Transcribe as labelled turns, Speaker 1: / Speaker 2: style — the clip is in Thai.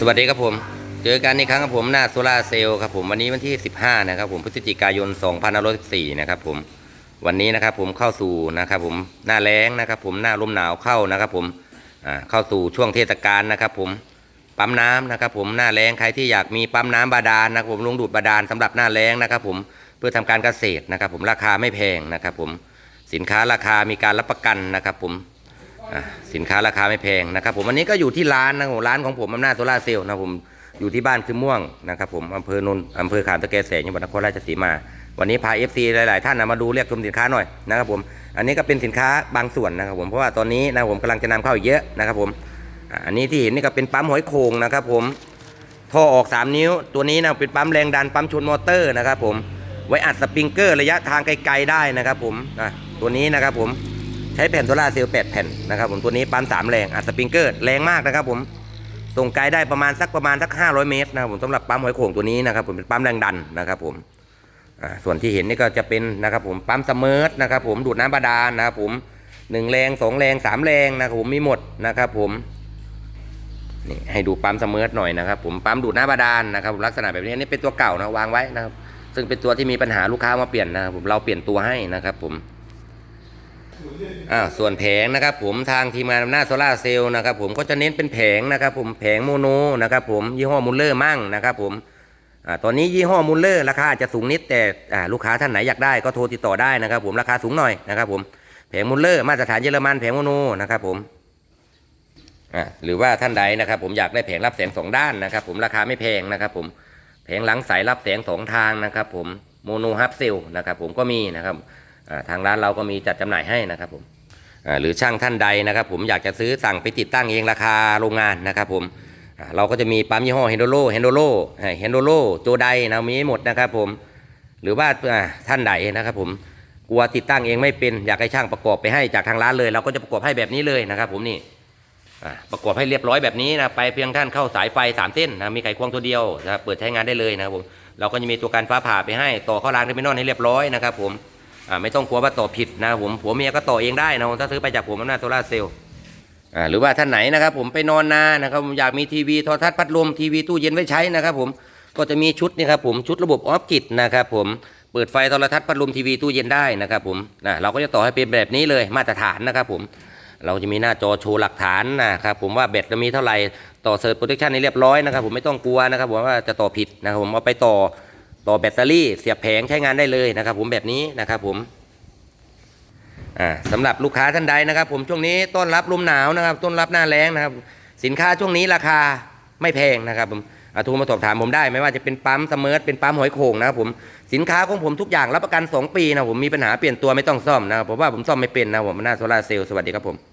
Speaker 1: สวัสดีครับผม เจอกันอีกครั้งครับผมหน้าโซลาร์เซลล์ครับผมวันนี้วันที่ 15 นะครับผมพฤศจิกายน2514นะครับผมวันนี้นะครับผมเข้าสู่นะครับผมหน้าแล้งนะครับผมหน้าลมหนาวเข้านะครับผมเข้าสู่ช่วงเทศกาลนะครับผมปั๊มน้ำนะครับผมหน้าแล้งใครที่อยากมีปั๊มน้ำบาดาลนะครับผมลงดูดบาดาลสำหรับหน้าแล้งนะครับผมเพื่อทำการเกษตรนะครับผมราคาไม่แพงนะครับผมสินค้าราคามีการรับประกันนะครับผม สินค้าราคาไม่แพงนะครับผมวันนี้ก็อยู่ที่ร้านนะครับผมร้านของผมอำนาจโซล่าเซลล์นะครับผมอยู่ที่บ้านคือม่วงนะครับผมอำเภอนนท์อำเภอขามตะแกแสงจังหวัดนครราชสีมา วันนี้พา FC หลาย ๆ ท่านนะมาดูเรียกชมสินค้าหน่อยนะครับผมอันนี้ก็เป็นสินค้าบางส่วนนะครับผมเพราะว่าตอนนี้นะครับผมกำลังจะนำเข้าอีกเยอะนะครับผมอันนี้ที่เห็นนี่ก็เป็นปั๊มหอยโข่งนะครับผมท่อออก 3 นิ้วตัวนี้นะเป็นปั๊มแรงดันปั๊มชนมอเตอร์นะครับผมไว้อัดสปริงเกอร์ระยะทางไกล ๆ ได้นะครับผมตัวนี้นะครับผม ใช้แผ่นโซล่าร์เซลล์8แผ่นนะครับผมตัวนี้ปั๊ม3แรงอัดสปริงเกอร์แรงมากนะครับผมส่งไกลได้ประมาณสักประมาณสัก 500 เมตรนะครับผมสำหรับปั๊มหอยโข่งตัวนี้นะครับผมเป็นปั๊มแรงดันนะครับผมส่วนที่เห็นนี่ก็จะเป็นนะครับผมปั๊มสมอร์ทนะครับผมดูดน้ำบาดาลนะครับผมหนึ่งแรงสองแรงสามแรงนะครับผมมีหมดนะครับผมนี่ให้ดูปั๊มสมอร์ทหน่อยนะครับผมปั๊มดูดน้ำบาดาลนะครับผมลักษณะแบบนี้นนี่เป็นตัวเก่านะวางไว้นะครับซึ่งเป็นตัวที่มีปัญหาลูกค้ามาเปลี่ยนนะครับผมเราเปลี่ยนตัวให้นะครับผม อ่าส่วนแผงนะครับผมทางทีมงานอำนาจโซล่าเซลล์นะครับผมก็จะเน้นเป็นแผงนะครับผมแผงโมโนนะครับผมยี่ห้อมูลเลอร์มั่งนะครับผมอ่าตอนนี้ยี่ห้อมูลเลอร์ราคาอาจจะสูงนิดแต่อ่าลูกค้าท่านไหนอยากได้ก็โทรติดต่อได้นะครับผมราคาสูงหน่อยนะครับผมแผงมูลเลอร์มาตรฐานเยอรมันแผงโมโนนะครับผมอ่าหรือว่าท่านใดนะครับผมอยากได้แผงรับแสงสองด้านนะครับผมราคาไม่แพงนะครับผมแผงหลังสายรับแสงสองทางนะครับผมโมโนฮับเซลนะครับผมก็มีนะครับ ทางร้านเราก็มีจัดจำหน่ายให้นะครับผมหรือช่างท่านใดนะครับ ผมอยากจะซื้อสั่งไปติดตั้งเองราคาโรงงานนะครับผมเราก็จะมีปั๊มยี่ห้อเฮนโดโลเฮนโดโลเฮนโดโลโจไดนะมีหมดนะครับผมหรือว่าท่านใดนะครับผมกลัวติดตั้งเองไม่เป็นอยากให้ช่างประกอบไปให้จากทางร้านเลย เราก็จะประกอบให้แบบนี้เลยนะครับ ผมนี่ประกอบให้เรียบร้อยแบบนี้นะไปเพียงท่านเข้าสายไฟสามเส้นนะมีไขควงตัวเดียวนะเปิดใช้งานได้เลยนะครับผมเราก็จะมีตัวการฟ้าผ่าไปให้ต่อเข้ารางเทอร์มินอลให้เรียบร้อยนะครับผม ไม่ต้องกลัวว่าต่อผิดนะผมผัวเมียก็ต่อเองได้นะถ้าซื้อไปจากผมอำนาจโซลาเซลล์อ่าหรือว่าท่านไหนนะครับ ผมไปนอนนานะครับอยากมีทีวีโทรทัศน์พัดลมทีวีตู้เย็นไว้ใช้นะครับ ผมก็จะมีชุดนี่ครับผมชุดระบบออฟกิดนะครับผมเปิดไฟโทรทัศน์พัดลมทีวีตู้เย็นได้นะครับผมนะเราก็จะต่อให้เป็นแบบนี้เลยมาตรฐานนะครับผมเราจะมีหน้าจอโชว์หลักฐานนะครับผมว่าแบตเรามีเท่าไหร่ต่อเซิร์ฟโปรเทคชันให้เรียบร้อยนะครับผมไม่ต้องกลัวนะครับผมว่าจะต่อผิดนะครับผมเอาไปต่อ ต่อแบตเตอรี่เสียบแผงใช้งานได้เลยนะครับ ผมแบบนี้นะครับผมอ่าสำหรับลูกค้าท่านใดนะครับ ผมช่วงนี้ต้อนรับลมหนาวนะครับ ต้อนรับหน้าแล้งนะครับ สินค้าช่วงนี้ราคาไม่แพงนะครับผมโทรมาสอบถามผมได้ไม่ว่าจะเป็นปั๊มสมอร์ทเป็นปั๊มหอยโข่งนะครับผมสินค้าของผมทุกอย่างรับประกัน 2 ปีนะผมมีปัญหาเปลี่ยนตัวไม่ต้องซ่อมนะครับผมว่าผมซ่อมไม่เป็นนะผมหน้าโซลาเซลล์สวัสดีครับผม